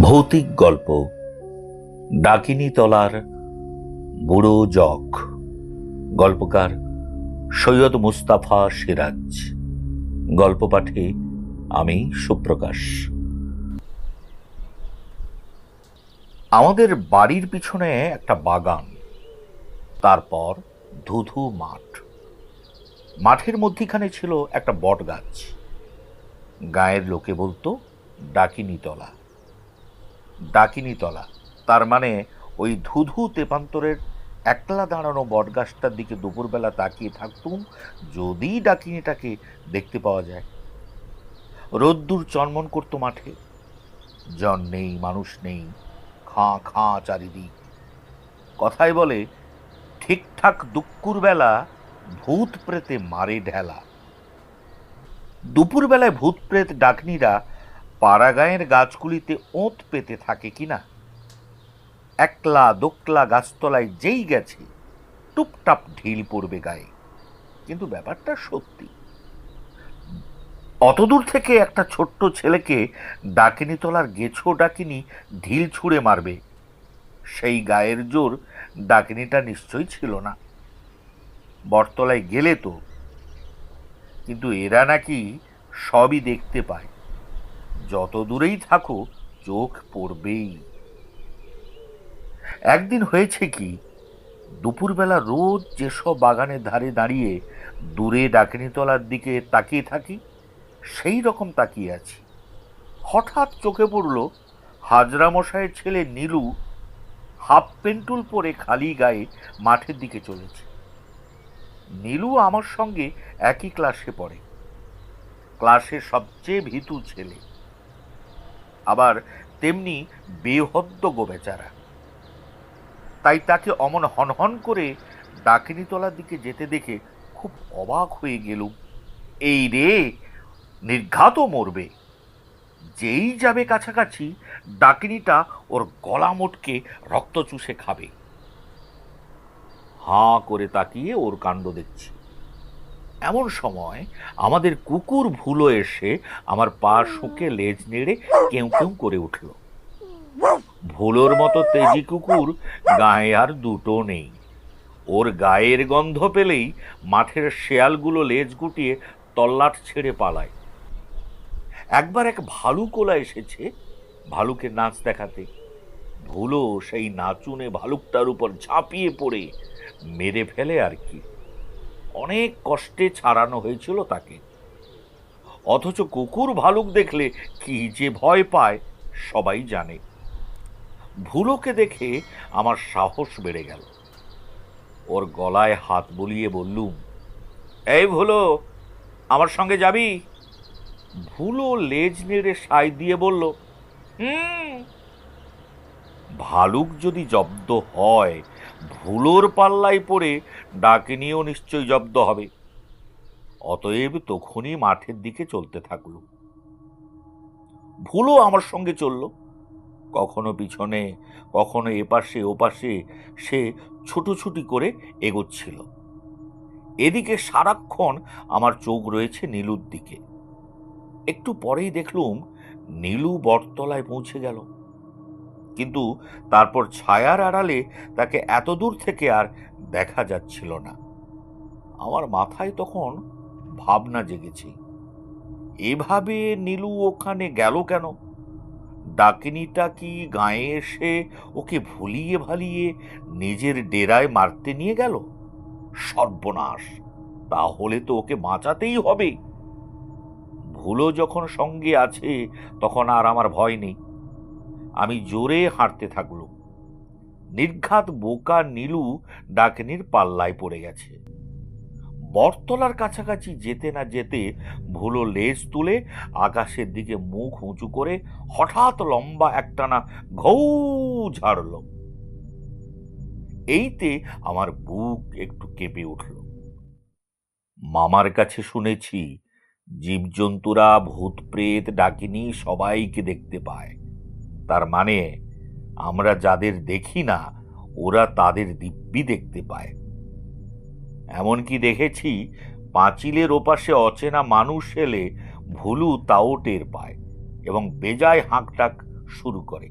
ভৌতিক গল্প। ডাকিনী তলার বুড়ো জগ গল্পকার সৈয়দ মুস্তাফা সিরাজ। গল্প পাঠে আমি সুপ্রকাশ। আমাদের বাড়ির পিছনে একটা বাগান। তারপর ধুধু মাঠ। মাঠের মধ্যিখানে ছিল একটা বট গাছ গায়ের লোকে বলতো ডাকিনীতলা ডাকিনীতলা। তার মানে ওই ধুধু তেপান্তরের একলা দাঁড়ানো বটগাছটার দিকে দুপুরবেলা তাকিয়ে থাকতুম, যদি ডাকিনীটাকে দেখতে পাওয়া যায়। রোদ্দুর চনমন করতো মাঠে। জন নেই, মানুষ নেই, খাঁ খাঁ চারিদিক। কথায় বলে, ঠিকঠাক দুপুর বেলা ভূত প্রেতে মারে ঢেলা। দুপুরবেলায় ভূত প্রেত ডাকনিরা পাড়াগাঁয়ের গাছগুলিতে ওঁত পেতে থাকে কিনা একলা দোকলা গাছতলায় যেই গেছে, টুপটাপ ঢিল পড়বে গায়ে। কিন্তু ব্যাপারটা সত্যি। অতদূর থেকে একটা ছোট্ট ছেলেকে ডাকিনি তোলার গেছো ডাকিনি ঢিল ছুঁড়ে মারবে। সেই গায়ের জোর ডাকিনিটা নিশ্চয়ই ছিল না। বটতলায় গেলে তো। কিন্তু এরা নাকি সবই দেখতে পায়। যত দূরেই থাকো, চোখ পড়বেই। একদিন হয়েছে কি, দুপুরবেলা রোজ যেসব বাগানের ধারে দাঁড়িয়ে দূরে ডাকিনীতলার দিকে তাকিয়ে থাকি, সেই রকম তাকিয়ে আছি। হঠাৎ চোখে পড়ল হাজরা মশাইয়ের ছেলে নীলু হাফ পেন্টুল পরে খালি গায়ে মাঠের দিকে চলেছে। নীলু আমার সঙ্গে একই ক্লাসে পড়ে। ক্লাসের সবচেয়ে ভীতু ছেলে। আবার তেমনি বেহদ্দ গো বেচারা তাই তাকে অমন হনহন করে ডাকিনীতলার দিকে যেতে দেখে খুব অবাক হয়ে গেলুম। এই রে, নির্ঘাত মরবে। যেই যাবে কাছাকাছি, ডাকিনীটা ওর গলা মোটকে রক্ত চুষে খাবে। হাঁ করে তাকিয়ে ওর কাণ্ড দেখছি। এমন সময় আমাদের কুকুর ভুলো এসে আমার পা শুকে লেজ নেড়ে কেউ কেউ করে উঠল। ভুলোর মতো তেজি কুকুর গায়ে আর দুটো নেই। ওর গায়ের গন্ধ পেলেই মাঠের শেয়ালগুলো লেজ গুটিয়ে তল্লাট ছেড়ে পালায়। একবার এক ভালুকোলা এসেছে ভালুকে নাচ দেখাতে। ভুলো সেই নাচুনে ভালুকটার উপর ঝাঁপিয়ে পড়ে, মেরে ফেলে আর কি। অনেক কষ্টে ছাড়ানো হয়েছিল তাকে। অথচ কুকুর ভালুক দেখলে কি যে ভয় পায়, সবাই জানে। ভুলোকে দেখে আমার সাহস বেড়ে গেল। ওর গলায় হাত বুলিয়ে বললুম, এই ভুলো, আমার সঙ্গে যাবি? ভুলো লেজ নেড়ে সাই দিয়ে বলল, হুম। ভালুক যদি জব্দ হয় ভুলোর পাল্লায় পড়ে ডাকিনিও নিশ্চয়ই জব্দ হবে। অতএব তখনই মাঠের দিকে চলতে থাকল ভুলো আমার সঙ্গে চলল। কখনো পিছনে, কখনো এপাশে, ওপাশে সে ছুটোছুটি করে এগোচ্ছিল। এদিকে সারাক্ষণ আমার চোখ রয়েছে নীলুর দিকে। একটু পরেই দেখলুম নীলু বটতলায় পৌঁছে গেল। কিন্তু তারপর ছায়ার আড়ালে তাকে এত দূর থেকে আর দেখা যাচ্ছিল না। আমার মাথায় তখন ভাবনা জেগেছে। এভাবে নীলু ওখানে গেল কেন? ডাকিনিটা কি গায়ে এসে ওকে ভুলিয়ে ভালিয়ে নিজের ডেরায় মারতে নিয়ে গেল? সর্বনাশ! তাহলে তো ওকে বাঁচাতেই হবে। ভুলো যখন সঙ্গে আছে, তখন আর আমার ভয় নেই। আমি জোরে হাঁটতে থাকলুম। নির্ঘাত বোকা নীলু ডাকনির পাল্লায় পড়ে গেছে। বটতলার কাছাকাছি যেতে না যেতে ভুলো লেজ তুলে আকাশের দিকে মুখ উঁচু করে হঠাৎ লম্বা একটানা ঘৌ ঝাড়ল এইতে আমার বুক একটু কেঁপে উঠল। মামার কাছে শুনেছি জীবজন্তুরা ভূত প্রেত ডাকিনী সবাইকে দেখতে পায়। তার মানে আমরা যাদের দেখি না, ওরা তাদের দিব্যি দেখতে পায়। এমনকি দেখেছি, পাঁচিলের ওপাশে অচেনা মানুষ এলে ভুলু তাও টের পায় এবং বেজায় হাঁকটাক শুরু করে।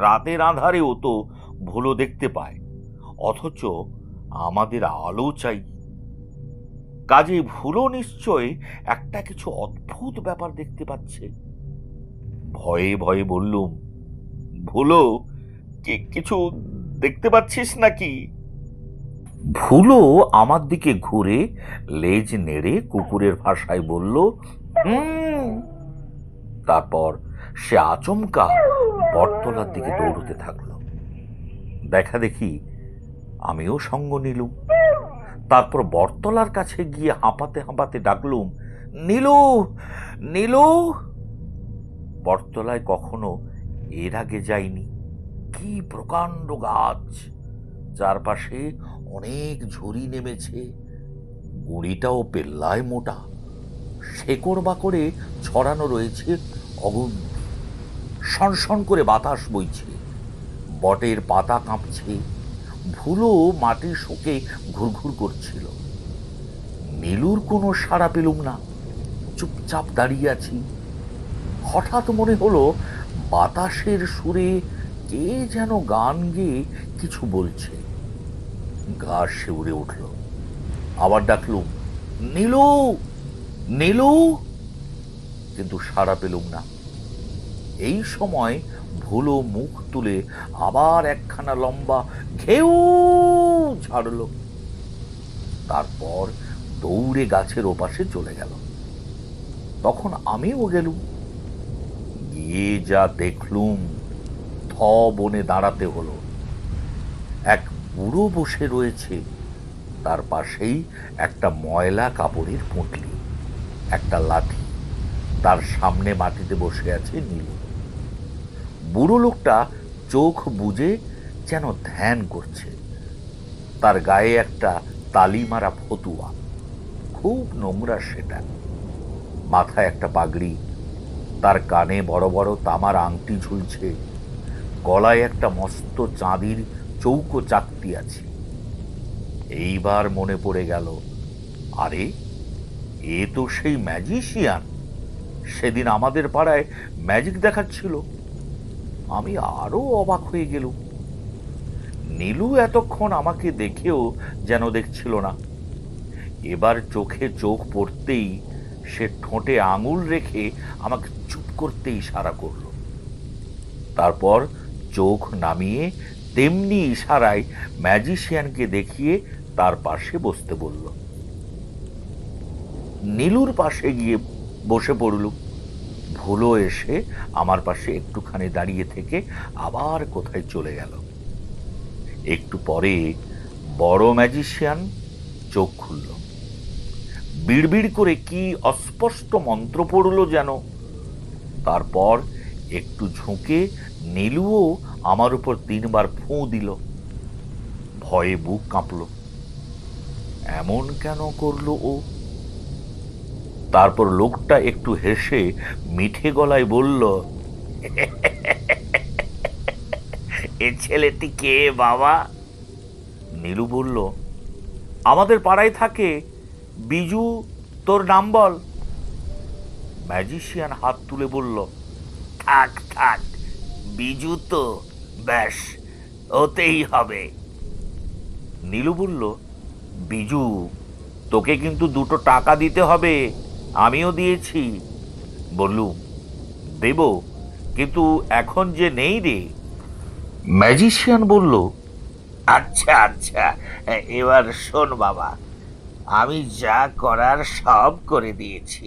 রাতের আধারেও তো ভুলো দেখতে পায়, অথচ আমাদের আলো চাই। কাজে ভুলো নিশ্চয় একটা কিছু অদ্ভুত ব্যাপার দেখতে পাচ্ছে। ভয়ে ভয়ে বললুম, ভুলো কিছু দেখতে পাচ্ছিস নাকি? ভুলো আমার দিকে ঘুরে লেজ নেড়ে কুকুরের ভাষায় বলল। তারপর সে আচমকা বটতলার দিকে দৌড়তে থাকল। দেখা দেখি আমিও সঙ্গ নিলুম। তারপর বটতলার কাছে গিয়ে হাঁপাতে হাঁপাতে ডাকলুম, নীলু নীলু! বটতলায় কখনো এর আগে যাইনি। কি প্রকাণ্ড গাছ! চারপাশে অনেক ঝুড়ি নেমেছে। গুঁড়িটাও পেল্লায় মোটা। শেকড় বাকড়ে ছড়ানো রয়েছে অগুন্তি। সনসন করে বাতাস বইছে। বটের পাতা কাঁপছে। ভুলো মাটির শোকে ঘুরঘুর করছিল। নীলুর কোনো সাড়া পেলুম না। চুপচাপ দাঁড়িয়ে আছি। হঠাৎ মনে হলো বাতাসের সুরে কে যেন গান গেয়ে কিছু বলছে। গা শিউরে উঠল। আবার ডাকলুম নীলু! নীলু! কিন্তু সাড়া পেলুম না। এই সময় ভুলো মুখ তুলে আবার একখানা লম্বা ঘেউ ছাড়ল তারপর দৌড়ে গাছের ওপাশে চলে গেল। তখন আমিও গেলুম। গিয়ে যা দেখলুম থ বনে দাঁড়াতে হলো। এক বুড়ো বসে রয়েছে, তার পাশেই একটা ময়লা কাপড়ের পুঁটলি। একটা লাঠি, তার সামনে মাটিতে বসে আছে নীলু। বুড়ো লোকটা চোখ বুজে যেন ধ্যান করছে। তার গায়ে একটা তালিমারা ফতুয়া, খুব নোংরা সেটা। মাথায় একটা পাগড়ি তার কানে বড় বড় তামার আংটি ঝুলছে। গলায় একটা মস্ত চাঁদির চৌকো চাকতি আছে। এইবার মনে পড়ে গেল, আরে, এ তো সেই ম্যাজিশিয়ান। সেদিন আমাদের পাড়ায় ম্যাজিক দেখাচ্ছিল। আমি আরও অবাক হয়ে গেলুম। নীলু এতক্ষণ আমাকে দেখেও যেন দেখছিল না। এবার চোখে চোখ পড়তেই সে ঠোঁটে আঙুল রেখে আমাকে করতে ইশারা করল। তারপর চোখ নামিয়ে তেমনি ইশারায় ম্যাজিশিয়ানকে দেখিয়ে তার পাশে বসতে বলল। নীলুর পাশে গিয়ে বসে পড়লুম ভুলো এসে আমার পাশে একটুখানি দাঁড়িয়ে থেকে আবার কোথায় চলে গেল। একটু পরে বড় ম্যাজিশিয়ান চোখ খুলল। বিড়বিড় করে কি অস্পষ্ট মন্ত্র পড়ল যেন তারপর একটু ঝুঁকে নীলুও আমার উপর তিনবার ফোঁ দিল। ভয়ে বুক কাঁপল। এমন কেন করল ও? তারপর লোকটা একটু হেসে মিঠে গলায় বলল, এ ছেলেটি কে বাবা? নীলু বলল, আমাদের পাড়ায় থাকে, বিজু, তোর নাম বল। ম্যাজিশিয়ান হাত তুলে বলল, থাক থাক, বিজু তো, ব্যাস ওতেই হবে। নীলু বলল, বিজু, তোকে কিন্তু দুটো টাকা দিতে হবে, আমিও দিয়েছি। বললুম দেব, কিন্তু এখন যে নেই রে। ম্যাজিশিয়ান বলল আচ্ছা আচ্ছা এবার শোন বাবা, আমি যা করার সব করে দিয়েছি।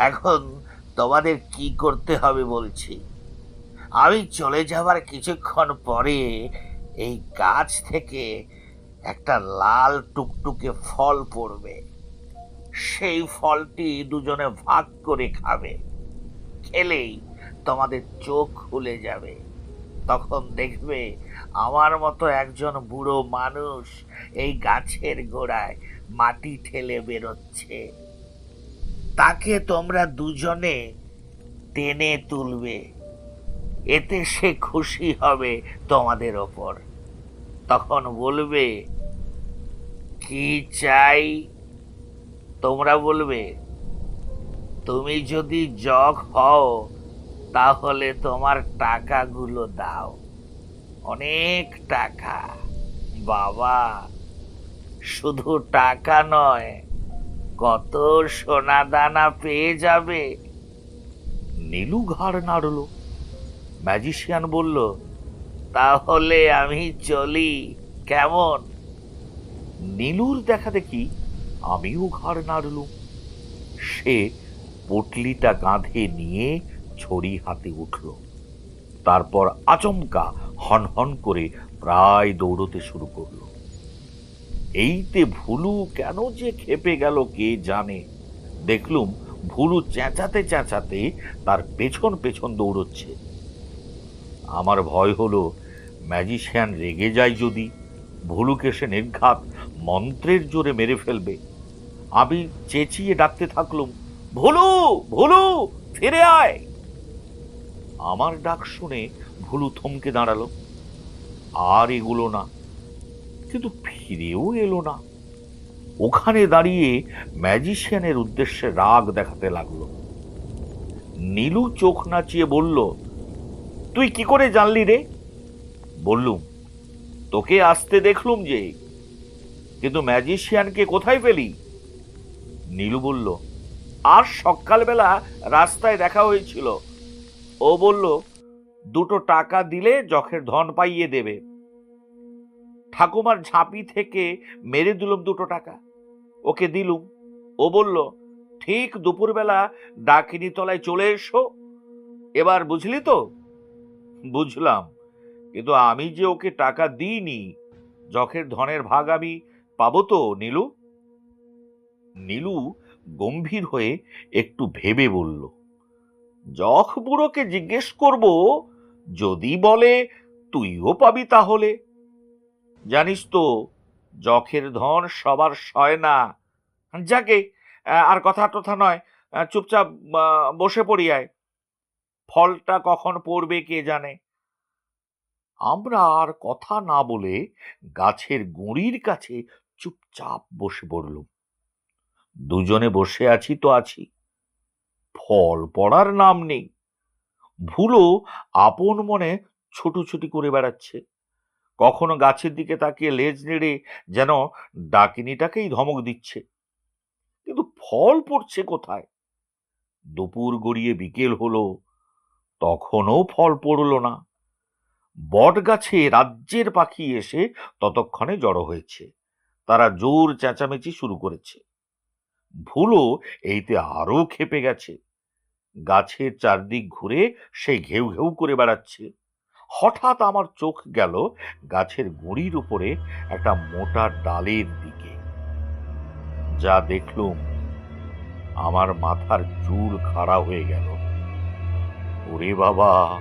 এখন তোমাদের কি করতে হবে বলছি? আমি চলে যাবার কিছুক্ষণ পরে এই গাছ থেকে একটা লাল টুকটুকে ফল পড়বে। সেই ফলটি দুজনে ভাগ করে খাবে। খেলেই তোমাদের চোখ খুলে যাবে। তখন দেখবে আমার মতো একজন বুড়ো মানুষ এই গাছের গোড়ায় মাটি ঠেলে বেরোচ্ছে। তাকে তোমরা দুজনে টেনে তুলবে। এতে সে খুশি হবে তোমাদের ওপর। তখন বলবে, কি চাই? তোমরা বলবে, তুমি যদি জগ হও, তাহলে তোমার টাকাগুলো দাও। অনেক টাকা। বাবা, শুধু টাকা নয় কত সোনা দানা পেয়ে যাবে? নীলু ঘাড় নাড়ল। ম্যাজিশিয়ান বলল, তাহলে আমি চলি, কেমন? নীলুর দেখা দেখি আমিও ঘাড় নাড়লুম সে পটলিটা কাঁধে নিয়ে ছড়ি হাতে উঠল। তারপর আচমকা হন হন করে প্রায় দৌড়তে শুরু করল। এইতে ভুলু কেন যে খেপে গেল কে জানে? দেখলুম ভুলু চেঁচাতে চেঁচাতে তার পেছন পেছন দৌড়চ্ছে। আমার ভয় হলো, ম্যাজিশিয়ান রেগে যায় যদি, ভুলুকে সে নির্ঘাত মন্ত্রের জোরে মেরে ফেলবে। আমি চেঁচিয়ে ডাকতে থাকলুম, ভুলু ভুলু, ফিরে আয়! আমার ডাক শুনে ভুলু থমকে দাঁড়াল। আর এগুলো না। কিন্তু ফিরেও এলো না। ওখানে দাঁড়িয়ে ম্যাজিশিয়ানের উদ্দেশ্যে রাগ দেখাতে লাগল। নীলু চোখ নাচিয়ে বলল, তুই কি করে জানলি রে? বললুম, তোকে আসতে দেখলুম যে, কিন্তু ম্যাজিশিয়ানকে কোথায় পেলি? নীলু বলল, আর সকালবেলা রাস্তায় দেখা হয়েছিল। ও বলল, দুটো টাকা দিলে যখের ধন পাইয়ে দেবে। ঠাকুমার ঝাঁপি থেকে মেরে দিলুম দুটো টাকা। ওকে দিলুম। ও বলল, ঠিক দুপুরবেলা ডাকিনি তলায় চলে এসো। এবার বুঝলি তো? বুঝলাম। কিন্তু আমি যে ওকে টাকা দিইনি, যখের ধনের ভাগ আমি পাবো তো, নীলু? নীলু গম্ভীর হয়ে একটু ভেবে বলল, যখ বুড়োকে জিজ্ঞেস করব, যদি বলে তুইও পাবি তাহলে। জানিস তো, যখের ধন সবার সয় না। যাকে আর কথা টথা নয় চুপচাপ বসে পড়িয়ায় ফলটা কখন পড়বে কে জানে? আমরা আর কথা না বলে গাছের গুঁড়ির কাছে চুপচাপ বসে পড়লুম। দুজনে বসে আছি তো আছি। ফল পড়ার নাম নেই। ভুলো আপন মনে ছুটোছুটি করে বেড়াচ্ছে। কখনো গাছের দিকে তাকিয়ে লেজ নেড়ে যেন ডাকিনিটাকেই ধমক দিচ্ছে। কিন্তু ফল পড়ছে কোথায়? দুপুর গড়িয়ে বিকেল হলো, তখনও ফল পড়ল না। বট গাছে রাজ্যের পাখি এসে ততক্ষণে জড়ো হয়েছে। তারা জোর চেঁচামেচি শুরু করেছে। ভুলো এইতে আরও খেপে গেছে। গাছের চারদিক ঘুরে সে ঘেউ ঘেউ করে বেড়াচ্ছে। হঠাৎ আমার চোখ গেল গাছের গুঁড়ির উপরে একটা মোটা ডালের দিকে। যা দেখলুম আমার মাথার চুল খাড়া হয়ে গেল। ওরে বাবা,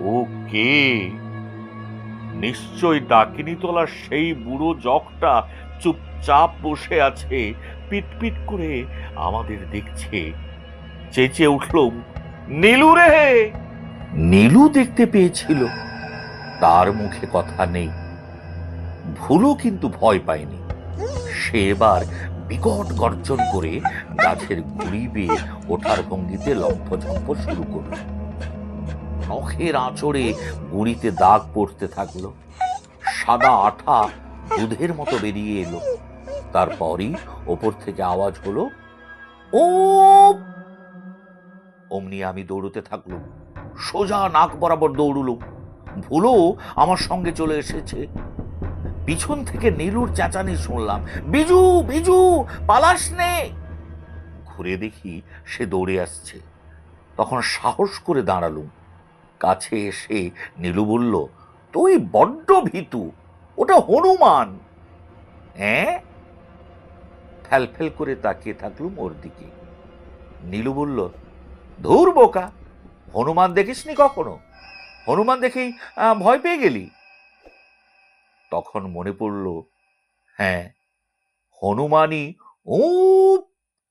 ও কে? নিশ্চয় ডাকিনি তোলার সেই বুড়ো জগটা চুপচাপ বসে আছে, পিটপিট করে আমাদের দেখছে চেঁচে উঠলুম, নীলু রে! নীলু দেখতে পেয়েছিল। তার মুখে কথা নেই। ভুলও কিন্তু ভয় পায়নি। সে এবার বিকট গর্জন করে গাছের গুড়ি বেয়ে ওঠার ভঙ্গিতে লম্ফঝম্প শুরু করল। নখের আঁচড়ে গুড়িতে দাগ পড়তে থাকল। সাদা আঠা দুধের মতো বেরিয়ে এলো। তারপরই ওপর থেকে আওয়াজ হলো ও অমনি আমি দৌড়তে থাকলুম। সোজা নাক বরাবর দৌড়ুলুম ভুলো আমার সঙ্গে চলে এসেছে। পিছন থেকে নীলুর চেঁচানি শুনলাম। বিজু বিজু, পালাস নে। ঘুরে দেখি সে দৌড়ে আসছে। তখন সাহস করে দাঁড়ালুম কাছে এসে নীলু বলল, তুই বড্ড ভীতু, ওটা হনুমান। হ্যাঁ? ফ্যালফেল করে তাকিয়ে থাকলুম ওর দিকে। নীলু বলল, ধুর বোকা হনুমান দেখিসনি কখনো? হনুমান দেখেই ভয় পেয়ে গেলি? তখন মনে পড়ল হ্যাঁ হনুমানই ও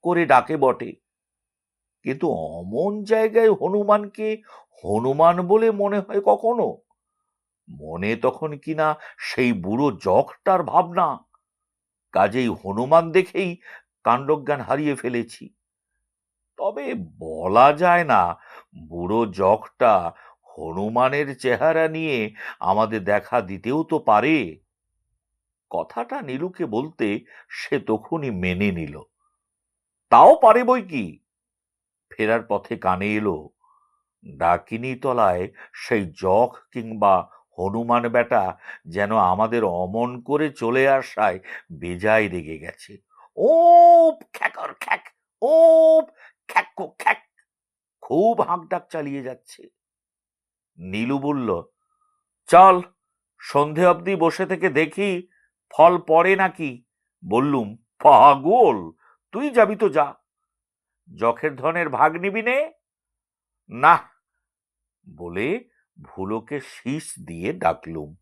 করে ডাকে বটে। কিন্তু অমন জায়গায় হনুমানকে হনুমান বলে মনে হয় কখনো? মনে তখন কিনা সেই বুড়ো জখটার ভাবনা। কাজেই হনুমান দেখেই কাণ্ডজ্ঞান হারিয়ে ফেলেছি। তবে বলা যায় না বুড়ো জগটা হনুমানের চেহারা নিয়ে আমাদের দেখা দিতেও তো পারে। কথাটা নীলুকে বলতে সে তখনই মেনে নিল। তাও পারে বই কি? ফেরার পথে কানে এলো ডাকিনী তলায় সেই জখ কিংবা হনুমান বেটা যেন আমাদের অমন করে চলে আসায় বেজায় রেগে গেছে। ও খ্যাকর খ্যাক ও খ্যাক খ্যাক। খুব হাঁকডাক চালিয়ে যাচ্ছে। নীলু বলল, চল, সন্ধে অবধি বসে থেকে দেখি, ফল পড়ে নাকি? বললুম, পাগল, তুই যাবি তো যা। যখের ধনের ভাগ নিবি নে? না বলে ভুলোকে শীষ দিয়ে ডাকলুম।